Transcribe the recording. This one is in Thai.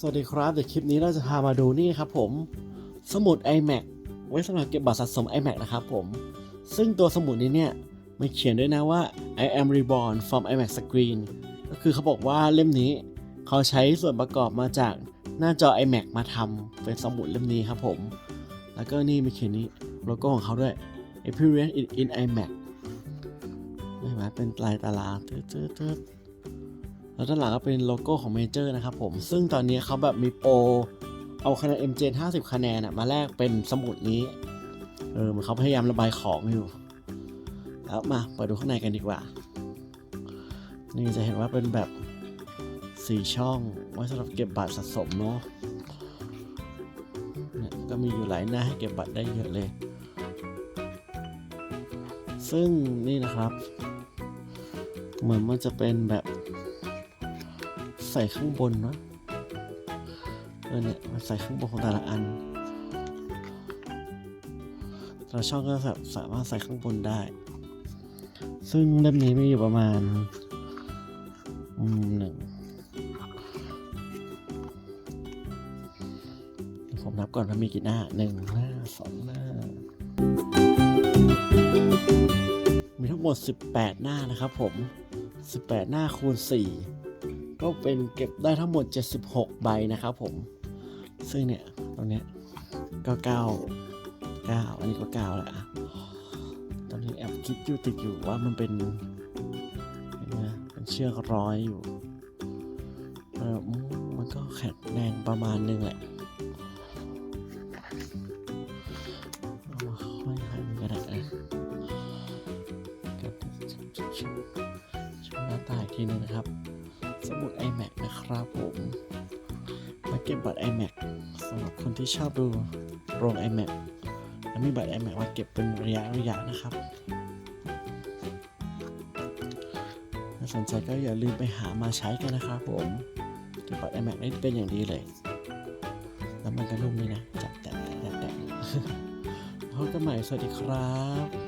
สวัสดีครับเดี๋ยวคลิปนี้เราจะพามาดูนี่ครับผม สมุด iMac ไว้สำหรับเก็บบัตรสะสม iMac นะครับผม ซึ่งตัวสมุดนี้เนี่ยมันเขียนด้วยนะว่า I am reborn from iMac screen ก็คือเขาบอกว่าเล่มนี้ เขาใช้ส่วนประกอบมาจากหน้าจอ iMac มาทำเป็นสมุดเล่มนี้ครับผม แล้วก็นี่มีเขียนนี้โลโก้ของเขาด้วย Experience in, in iMac เห็นไหมเป็นลายตารางตืดๆ แล้วด้านหลังก็เป็นโลโก้ของเมเจอร์นะครับผม ซึ่งตอนนี้เขาแบบมีโปรเอาคะแนน MJ 50 คะแนนมาแลกเป็นสมุดนี้ เออเหมันเขาพยายามระบายของอยู่ แล้วมาเปิดดูข้างในกันดีกว่า นี่จะเห็นว่าเป็นแบบสี่ช่องไว้สำหรับเก็บบัตรสะสมเนาะก็มีอยู่หลายหน้าให้เก็บบัตรได้เยอะเลย ซึ่งนี่นะครับ เหมือนมันจะเป็นแบบ ใส่ข้างบนเนะเออเนี่ยมันใส่ข้างบนของแต่ละอันแต่ละช่องก็สาสามารถใส่ข้างบนได้ ซึ่งเล่มนี้มีอยู่ประมาณอืมหนึ่งผมนับก่อนว่ามีกี่หน้าหนึ่งหน้าสองหน้า มีทั้งหมด 18 หน้านะครับผม 18 หน้าคูณ4 ก็เป็นเก็บได้ทั้งหมด 76 ใบนะครับผม ซึ่งเนี่ยตรงเนี้ยก็9 9อันนี้ก็9แล้วอะตอนนี้แอบคิดอยู่ติดอยู่ว่ามันเป็นเห็นไหมเป็นเชือกร้อยอยู่เออมันก็แข็งแรงประมาณนึงแหละเอามาค่อยหันกระดาษนะกับชมหน้าตาอีกทีนึงนะครับ สมุด iMac นะครับผมมาเก็บบัตร iMac สำหรับคนที่ชอบดูโรง iMac และมีบัตร iMac มาเก็บเป็นระยะระยะนะครับถ้าสนใจก็อย่าลืมไปหามาใช้กันนะครับผมเก็บบัตร iMac ได้เป็นอย่างดีเลย แล้วมันก็นุ่มเลยนะจับแตะแตะแตะพบกันใหม่สวัสดีครับ